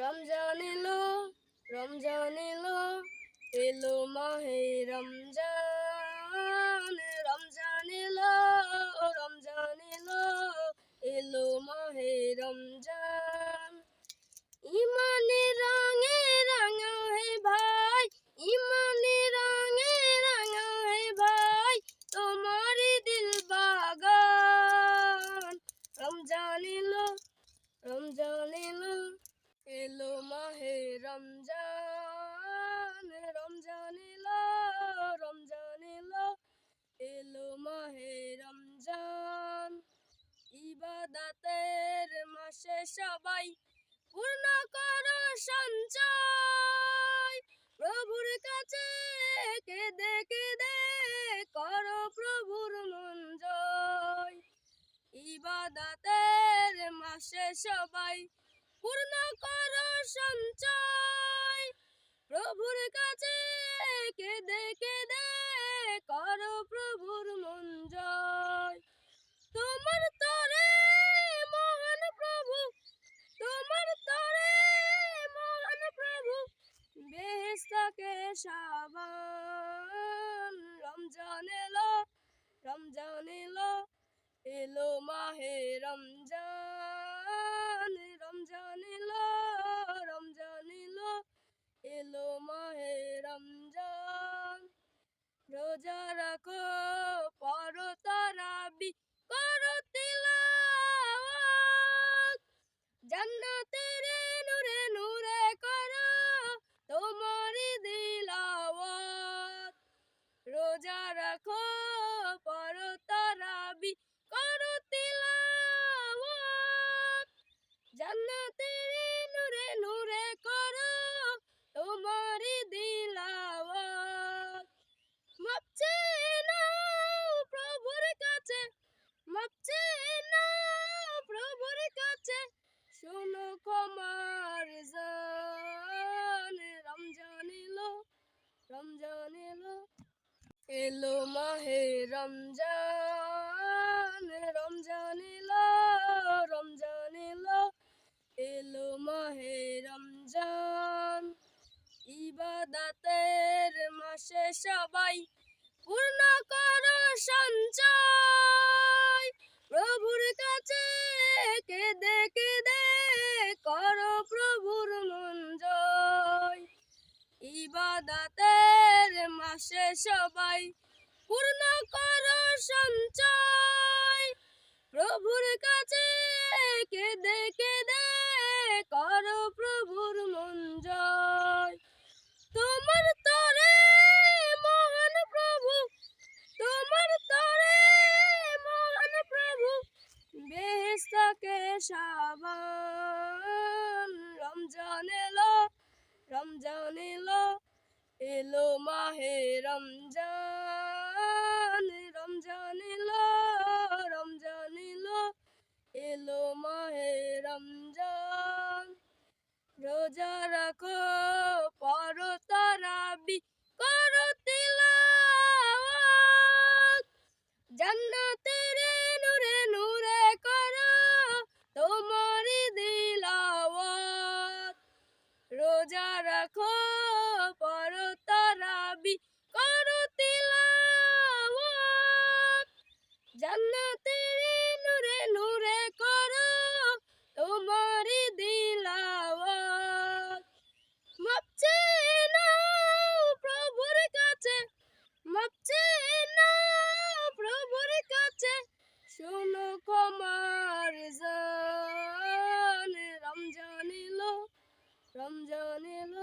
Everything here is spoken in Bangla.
রমজান এলো রমজান এলো এলো মাহে রমজান। ইবাদাতের মাসে সবাই পূর্ণ করো সঞ্চয়। প্রভুর কাছে কেঁদে কেঁদে করো প্রভুর মন জয়। ইবাদাতের মাসে সবাই পূর্ণ করো সঞ্চয়। প্রভুর কাছে কেঁদে কেঁদে করো প্রভুর মন জয় তোমার তরে মহান প্রভু তোমার তরে মহান প্রভু বেহেস্তাকে সাবান রমজান এলো রমজান এলো এলো মাহে রমজান। মাপছে নাও প্রভুর কাছে। শোনো ক্ষমার জান, রমজান এলো রমজান এলো। এলো মাহে রমজান রমজান এলো রমজান এলো। এলো মাহে রমজান, ইবাদাতের মাসে সবাই পূর্ণ করো সঞ্চয় ইবাদাতের মাসে সবাই পূর্ণ করো সঞ্চয়। প্রভুর কাছে কেঁদে কেঁদে করো প্রভুর মন জয়। তোমার তরে মহান প্রভু, তোমার তরে মহান প্রভু বেহেস্তাকে সাবান। রমজান এলো রমজান এলো এলো মাহে রমজান রমজান রমজান এলো